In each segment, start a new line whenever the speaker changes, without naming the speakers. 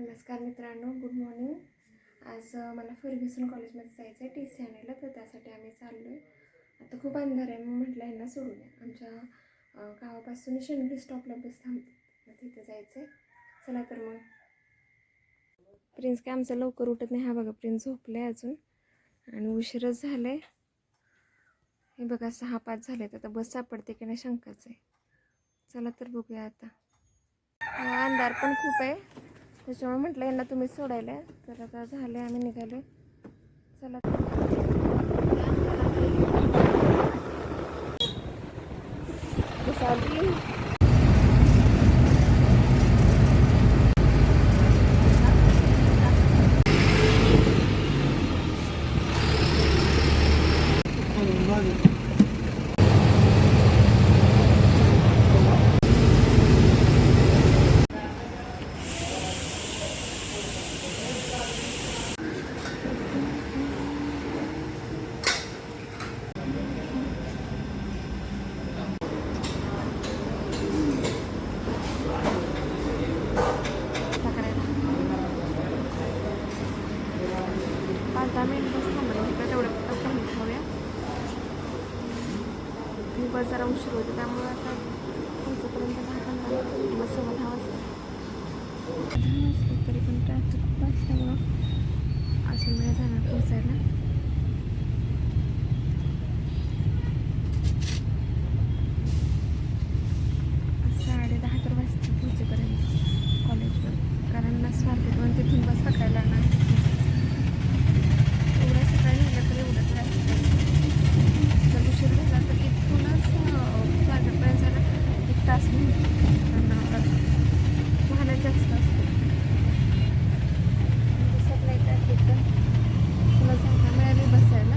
नमस्कार मित्रांनो good morning आज मला फर्ग्युसन कॉलेजमध्ये जायचं आहे टी सी आणायला तर त्यासाठी आम्ही चाललो आहे आता खूप अंधार आहे मग म्हटलं यांना सोडूया आमच्या गावापासून शेंडली स्टॉपला बस थांबते मग तिथे जायचं आहे चला तर मग. प्रिन्स काय आमचं लवकर उठत नाही हा बघा प्रिन्स झोपलं आहे अजून. आणि उशीरच झालं आहे हे बघा सहा पाच झाले आहेत आता बस सापडते की नाही शंकाच आहे. चला तर बघूया आता. अंधार पण खूप आहे. त्याच्यामुळे म्हटलं यांना तुम्ही सोडायला. तर आता झाले आम्ही निघालो. चला. विसावली. आता करायला. पाच दहा मिनिट बस थांबले तिकडे तेवढं फक्त पाणी खाऊया ही बस जरा उशीर होते त्यामुळे आता पोहोचेपर्यंत दहा बस सव्वा दहा वाजता तरी पण ट्रॅफिक असल्यामुळं अजून वेळ झाला पोहोचायला साडे दहा तर वाजता पोहोचेपर्यंत कॉलेजवर कारण स्वारगेट पण तिथून बस पकडायला लागणार एवढ्या सकाळी निघलं तर एवढंच राहतं जर उशीर झाला तर इथूनच स्वारगेटपर्यंत जायला एक तास घेऊन वाहनं जास्त असते दिसत नाही ट्रॅफिक पण तुला जागा मिळाली बसायला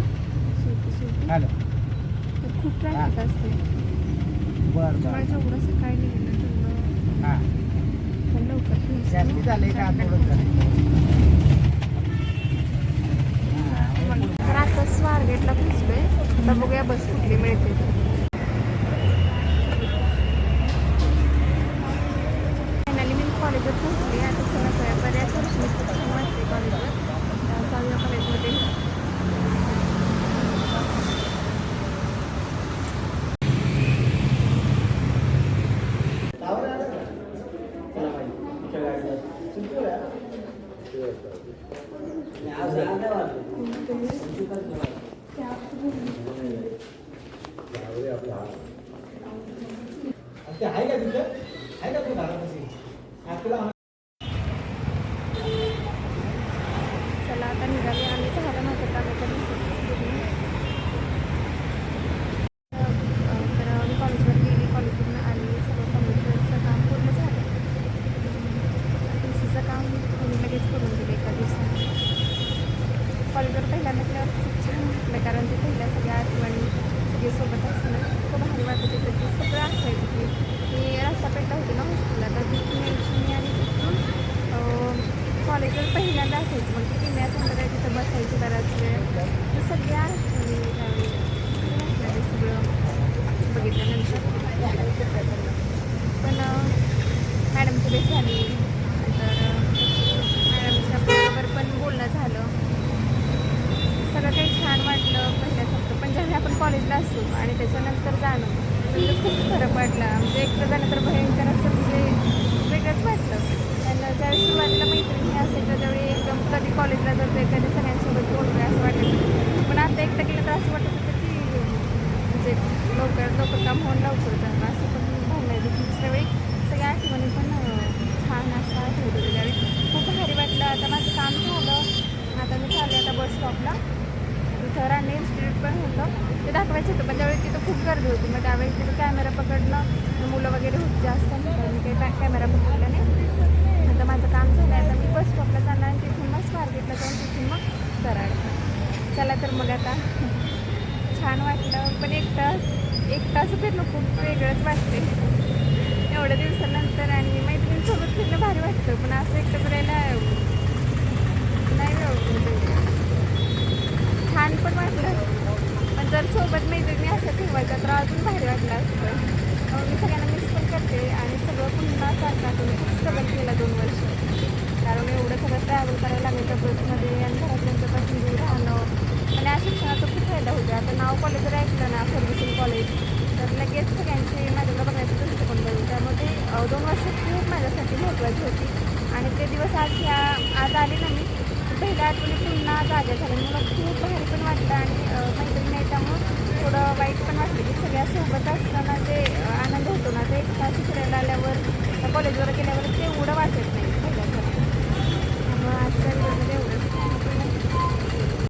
शेवटी शेवटी
हॅलो
तर खूप ट्रॅफिक असते.
बर बर
जेवढं सकाळी तेवढं
हां.
पण लवकर.
जास्ती झालंय का? थोडं
तर आता स्वारगेटला पोहोचलोय आता बघूया बस कुठली मिळते ते. फायनली मी कॉलेजवर पोहोचली आता सगळं सगळ्या बऱ्याच वर्षी मी खूप छान वाटते कॉलेजवर तर जाऊया कॉलेजमध्ये
ते आहे का तिथं? आहे का तुला
चला आता निघाले आम्ही झालं माझं कामाच्या दिवसात तर मी कॉलेजवर गेली कॉलेजवरून आली सगळं कॉलेजवरचं काम पूर्ण झालं टीसीचं काम मी लगेच करून दिलं एका दिवसात कॉलेजवर पहिल्यांदा गेल्यावर खूप छान वाटलं कारण ते पहिल्या सगळ्या आठवणी सगळे सोबत असणं खूप भारी वाटत होतं. की सगळं आठवायचं की मी रस्ता पेटला होते ना हॉस्टेलला तर तिथून यायची मी आणि तिथून कॉलेजवर पहिल्यांदा असायचं. मग किती मॅच संध्याकाळी तिथं बसायची बराच वेळ. तर सगळ्या आठवणी ते सगळं बघितल्यानंतर पण अं, मॅडमची भेट झाली नंतर अं, मॅडमच्या बरोबर पण बोलणं झालं सगळं काही छान वाटलं पहिल्यासारखं पण ज्यावेळी आपण कॉलेजला असू आणि त्याच्यानंतर जाणं. म्हणजे खूप फरक वाटला. म्हणजे एकटं जाणं तर भयंकर असं म्हणजे वेगळंच वाटलं. आणि ज्यावेळी सुरुवातीला मैत्रिणी असायच्या त्यावेळी एकदम कधी कॉलेजला जाते कधी सगळ्यांसोबत बोलतो असं वाटायचं. पण आता एकटं केलं तर असं वाटत होतं की म्हणजे लवकर लवकर काम होऊन लवकर जाणं असं पण भावना येते की दुसऱ्या वेळी सगळ्या आठवणी पण अं, छान असं आठवत होतं त्यावेळी खूप भारी वाटलं आता माझं काम झालं आता मी चालले आता बस स्टॉपला तिथं राणे इन्स्टिट्यूट पण होतं ते दाखवायचं होतं पण त्यावेळी तिथं खूप गर्दी होती. मग त्यावेळी तिथं कॅमेरा पकडणं मुलं वगैरे होती. जास्त मी काही बॅक कॅमेरा पकडला नाही. आता माझं काम झालं आहे आता मी बस स्टॉपला जाणार आणि तिथून मग मार्केटला जाऊन तिथून मग कराड. चला तर मग आता छान वाटलं पण एक तास एक तास फिरणं खूप वेगळंच वाटते एवढ्या दिवस आणि मैत्रिणीसोबत फिरणं भारी वाटतं पण असं एकटं फिरायला नाही व्यवस्थित छान पण वाटलं पण जर सोबत मैत्रिणी असं ठेवायचं तर अजून बाहेर वाटलं असतं. मी सगळ्यांना मिस पण करते आणि सगळं पुन्हा सारखं आता मी खूप स्ट्रगल केला दोन वर्ष. ट्रॅव्हल करायला लागायचं बसमध्ये आणि घरातल्यांच्यापासून दूर राहणं. आणि या शिक्षणाचा खूप फायदा होतो आता नाव कॉलेज जर ऐकलं ना फर्ग्युसन कॉलेज तर लगेच सगळ्यांची माझ्याकडे बघण्याचा दृष्टिकोन बदल त्यामध्ये दोन वर्ष खूप माझ्यासाठी महत्त्वाची होती. आणि ते दिवस आज ह्या आज आले ना मी पहिल्या आठवणी पुन्हा जाग्या झाल्या मला खूप बाहेर पण वाटलं. आणि मैत्रिणी त्यामुळं थोडं वाईट पण वाटलं की सगळ्या सोबत असताना जे आनंद होतो ना ते एक तास फिरायला आल्यावर कॉलेजवर गेल्यावर ते एवढं वाटत नाही.